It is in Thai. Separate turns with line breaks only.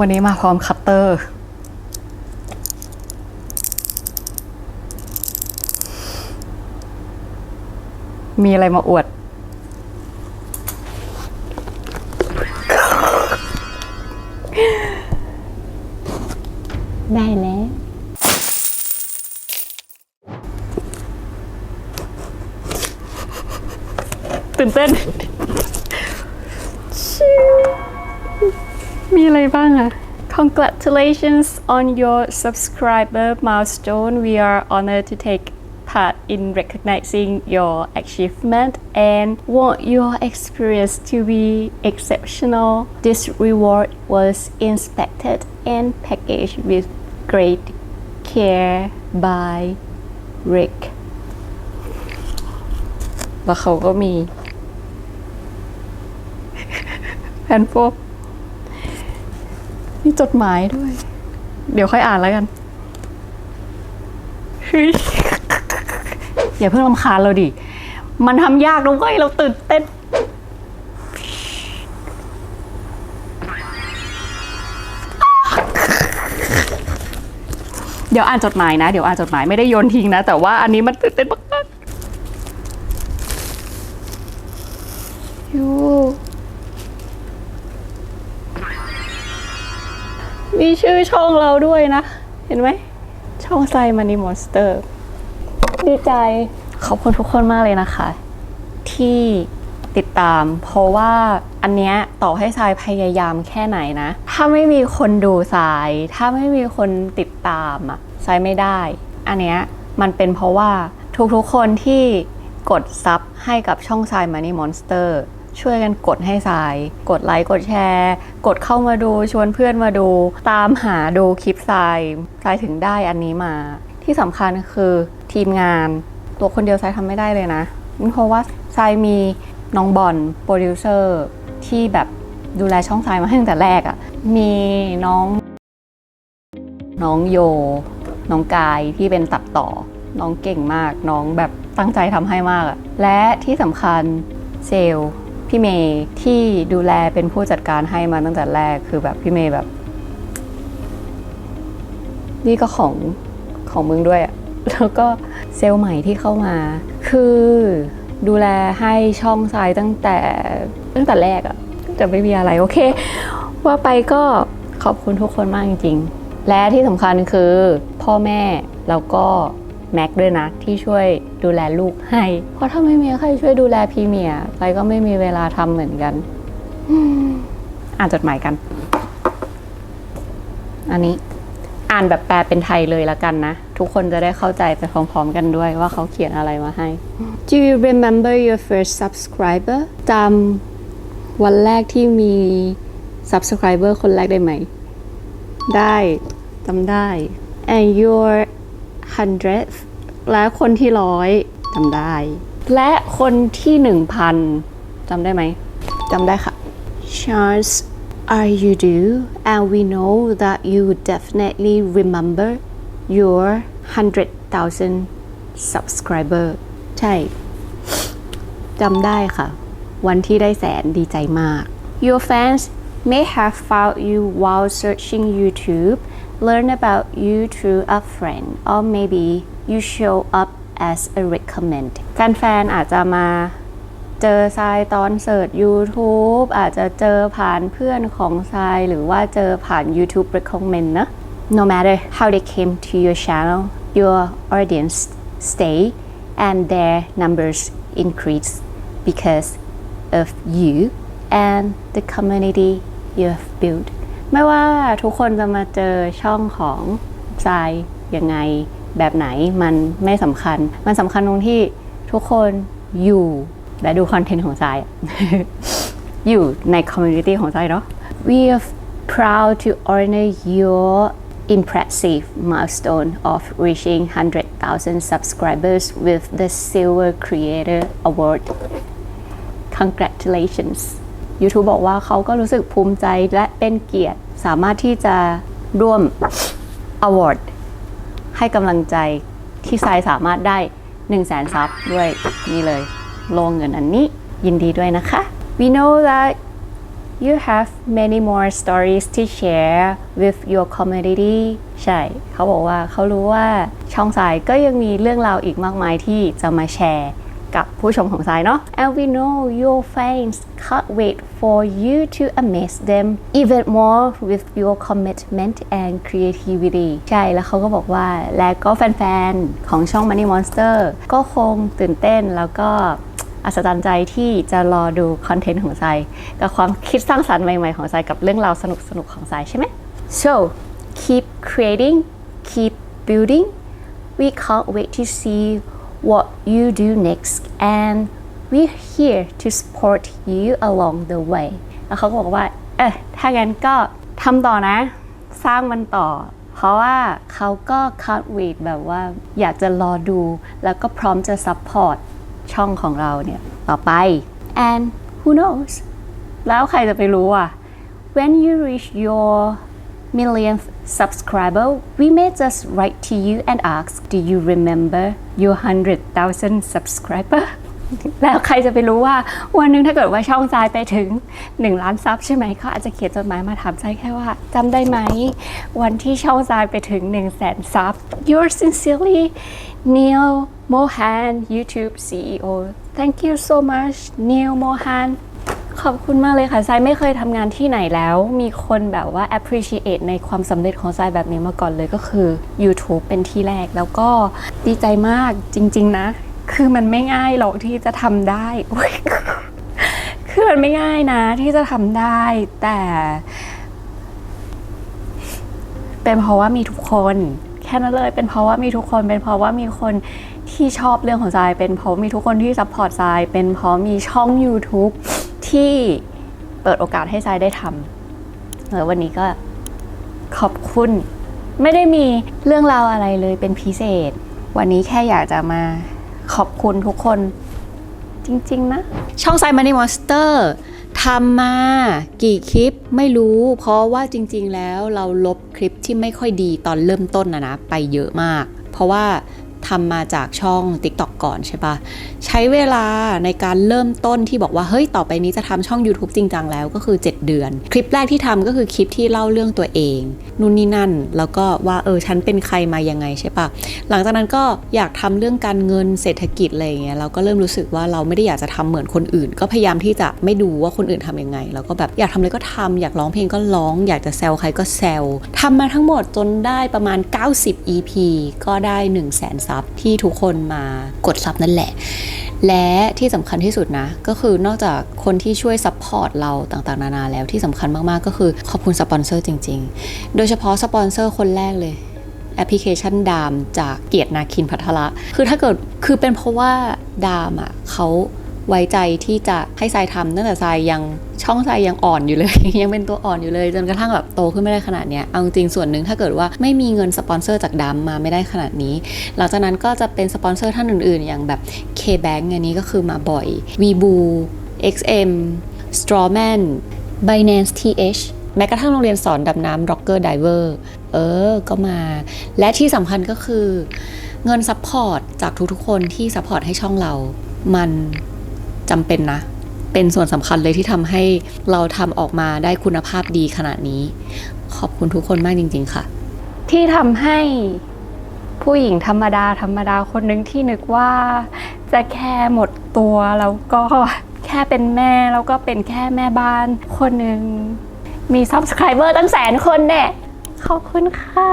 วันนี้มาพร้อมคัตเตอร์ มีอะไรมาอวด
ได้แล้ว
ตื่นเต้น มีอะไรบ้างอะ Congratulations on your subscriber milestone. We are honored to take part in recognizing your achievement and want your experience to be exceptional. This reward was inspected and packaged with great care by Rick. แล้วเขาก็มี แผ่นโฟม มีจดหมายด้วย เดี๋ยวค่อยอ่านแล้วกันเฮ้ยอย่าเพิ่งรำคาญเราดิ มันทำยากนะเว้ยเราตื่นเต้น เดี๋ยวอ่านจดหมายนะ เดี๋ยวอ่านจดหมายไม่ได้โยนทิ้งนะ แต่ว่าอันนี้มันตื่นเต้นมากๆยู มีชื่อช่องเราด้วยนะ เห็นไหม ช่องไซมันนี่มอนสเตอร์ ดีใจ ขอบคุณทุกคนมากเลยนะคะ ที่ติดตาม เพราะว่าอันเนี้ยต่อให้ทรายพยายามแค่ไหนนะ ถ้าไม่มีคนดูทราย ถ้าไม่มีคนติดตามอะทรายไม่ได้ อันเนี้ยมันเป็นเพราะว่าทุกๆคนที่กดซับให้กับช่องทรายมันนี่มอนสเตอร์ ช่วยกันกดให้ทราย กดไลค์กดแชร์ กดเข้ามาดูชวนเพื่อนมาดู ตามหาดูคลิปทรายทรายถึงได้อันนี้มา ที่สำคัญคือทีมงาน ตัวคนเดียวทรายทำไม่ได้เลยนะเพราะว่าทรายมีน้องบอลโปรดิวเซอร์ที่แบบดูแลช่องทรายมาตั้งแต่แรกอะ่ะมีน้อง น้องโย น้องกายที่เป็นตัดต่อ น้องเก่งมาก น้องแบบตั้งใจทำให้มากอะและที่สำคัญเซลล์ พี่เมย์ที่ดูแลเป็นผู้จัดการให้มาตั้งแต่แรกคือแบบพี่เมย์แบบ นี่ก็ของของมึงด้วยอะแล้วก็เซลล์ใหม่ที่เข้ามา คือดูแลให้ช่องทรายตั้งแต่ตั้งแต่แรกอะแต่ไม่มีอะไรโอเค ว่าไปก็ขอบคุณทุกคนมากจริง ๆ และที่สำคัญคือพ่อแม่แล้วก็ แม็กด้วยนะ ที่ช่วยดูแลลูกให้ เพราะถ้าไม่มีใครช่วยดูแลพีเมียไปก็ไม่มีเวลาทำเหมือนกันอ่านจดหมายกัน อันนี้อ่านแบบแปลเป็นไทยเลยละกันนะ ทุกคนจะได้เข้าใจไปพร้อมๆกันด้วยว่าเขาเขียนอะไรมาให้ Do you remember your first subscriber จำวันแรกที่มี subscriber คนแรกได้ไหม ได้จำได้ and your hundredth และคนที่ร้อยจำได้ และคนที่หนึ่งพันจำได้ไหมจำได้ค่ะ Charles are you do and we know that you definitely remember your 100,000 subscriber ใช่จำได้ค่ะ วันที่ได้แสนดีใจมาก Your fans may have found you while searching YouTube learn about you through a friend or maybe you show up as a recommend แฟนๆอาจจะมา เจอทรายตอนเสิร์ช YouTube อาจจะเจอผ่านเพื่อนของทราย หรือว่าเจอผ่าน YouTube recommend นะ No matter how they came to your channel your audience stay and their numbers increase because of you and the community you have built ไม่ว่าทุกคนจะมาเจอช่องของทรายยังไงแบบไหนมันไม่สำคัญ มันสำคัญตรงที่ทุกคนอยู่และดูคอนเทนต์ของทราย อยู่ในคอมมูนิตี้ของทรายเนาะ We are proud to honor your impressive milestone of reaching 100,000 subscribers with the Silver Creator Award congratulations YouTube บอกว่าเขาก็รู้สึกภูมิใจและเป็นเกียรติ สามารถที่จะร่วม award ให้กำลังใจที่ทรายสามารถได้ 1 0 0 0 0แสนซับด้วยนี่เลยโลงเงินอันนี้ยินดีด้วยนะคะ We know that you have many more stories to share with your community ใช่ เขาบอกว่าเขารู้ว่าช่องสายก็ยังมีเรื่องราวอีกมากมายที่จะมาแชร์ กับผู้ชมของสายเนาะ and we know your fans can't wait for you to amaze them even more with your commitment and creativity ใช่ แล้วเขาก็บอกว่า และก็แฟนๆ ของช่อง Money Monster ก็คงตื่นเต้นแล้วก็อัศจรรย์ใจที่จะรอดูคอนเทนต์ของสายกับความคิดสร้างสรรค์ใหม่ ๆ ของสายกับเรื่องราวสนุกๆ ของสายใช่ไหม so keep creating keep building we can't wait to see what you do next and we're here to support you along the way แล้วเขาก็บอกว่า เออถ้างั้นก็ทำต่อนะ สร้างมันต่อ เพราะว่าเขาก็ can't wait แบบว่าอยากจะรอดู แล้วก็พร้อมจะ support ช่องของเราเนี่ย ต่อไป and who knows แล้วใครจะไปรู้อะ when you reach your millionth subscriber, we may just write to you and ask, Do you remember your 100,000 subscriber? แล้วใครจะไปรู้ว่าวันนึงถ้าเกิดว่าช่องทรายไปถึง 1 ล้านซับใช่ไหมเขาอาจจะเขียนจดหมายมาถามทรายแค่ว่าจำได้ไหม วันที่ช่องทรายไปถึง 1 0 0 0 0แสนซับ Yours sincerely Neil Mohan YouTube CEO Thank you so much Neil Mohan ขอบคุณมากเลยค่ะทรายไม่เคยทำงานที่ไหนแล้ว มีคนแบบว่า appreciate ในความสำเร็จของทรายแบบนี้มาก่อนเลยก็คือ YouTube เป็นที่แรกแล้วก็ดีใจมากจริง ๆ นะ คือมันไม่ง่ายหรอกที่จะทำได้ คือมันไม่ง่ายนะ ที่จะทำได้ แต่เป็นเพราะว่ามีทุกคน แค่นั้นเลย เป็นเพราะว่ามีทุกคน เป็นเพราะว่ามีคนที่ชอบเรื่องของทราย เป็นเพราะมีทุกคนที่ซัพพอร์ตทราย เป็นเพราะมีช่อง YouTube ที่เปิดโอกาสให้ทรายได้ทำแล้ววันนี้ก็ขอบคุณ ไม่ได้มีเรื่องราวอะไรเลยเป็นพิเศษ วันนี้แค่อยากจะมาขอบคุณทุกคนจริง ๆ นะ ช่องไซมันนี่มอนสเตอร์ทำมากี่คลิปไม่รู้ เพราะว่าจริง ๆ แล้วเราลบคลิปที่ไม่ค่อยดีตอนเริ่มต้นนะนะ ไปเยอะมาก เพราะว่า ทำมาจากช่อง TikTok ก่อนใช่ปะใช้เวลาในการเริ่มต้นที่บอกว่าเฮ้ยต่อไปนี้จะทำช่อง YouTube จริงจังแล้วก็คือ 7 เดือน คลิปแรกที่ทำก็คือคลิปที่เล่าเรื่องตัวเอง นู่นนี่นั่น แล้วก็ว่าเออฉันเป็นใครมายังไงใช่ปะหลังจากนั้นก็อยากทำเรื่องการเงินเศรษฐกิจอะไรอย่างเงี้ยเราก็เริ่มรู้สึกว่าเราไม่ได้อยากจะทำเหมือนคนอื่น ก็พยายามที่จะไม่ดูว่าคนอื่นทำยังไงแล้วก็แบบอยากทำอะไรก็ทำอยากร้องเพลงก็ร้อง อยากจะแซวใครก็แซวทำมาทั้งหมดจนได้ประมาณ 90 EP ก็ได้1 0 0 0 0แสนซับที่ทุกคนมากดซับนั่นแหละ และที่สำคัญที่สุดนะ ก็คือนอกจากคนที่ช่วยซัพพอร์ตเราต่างๆ นานาแล้วที่สำคัญมากๆ ก็คือขอบคุณสปอนเซอร์จริง ๆ โดยเฉพาะสปอนเซอร์คนแรกเลยแอปพลิเคชันดามจากเกียรตินาคินพัทระคือถ้าเกิด คือเป็นเพราะว่าดามอะเขา ไว้ใจที่จะให้ทรายทำตั้งแต่ทรายยังช่องทรายยังอ่อนอยู่เลย ยังเป็นตัวอ่อนอยู่เลย จนกระทั่งแบบโตขึ้นไม่ได้ขนาดเนี้ยเอาจริงส่วนหนึ่งถ้าเกิดว่าไม่มีเงินสปอนเซอร์จากดามมาไม่ได้ขนาดนี้ หลังจากนั้นก็จะเป็นสปอนเซอร์ท่านอื่นๆ อย่างแบบ K-Bank อันนี้ก็คือมาบ่อย v b o XM Strawman Binance TH แม้กระทั่งโรงเรียนสอนดำน้ำ Rocker Diver เออ ก็มา และที่สำคัญก็คือ เงินซัพพอร์ตจากทุกๆคนที่ซัพพอร์ตให้ช่องเรา มัน จำเป็นนะ เป็นส่วนสำคัญเลยที่ทำให้เราทำออกมาได้คุณภาพดีขนาดนี้ ขอบคุณทุกคนมากจริง ๆ ค่ะ ที่ทำให้ผู้หญิงธรรมดา ธรรมดาคนหนึ่งที่นึกว่าจะแค่หมดตัวแล้วก็แค่เป็นแม่แล้วก็เป็นแค่แม่บ้านคนหนึ่งมี subscriber ตั้งแสนคนเนี่ยขอบคุณค่ะ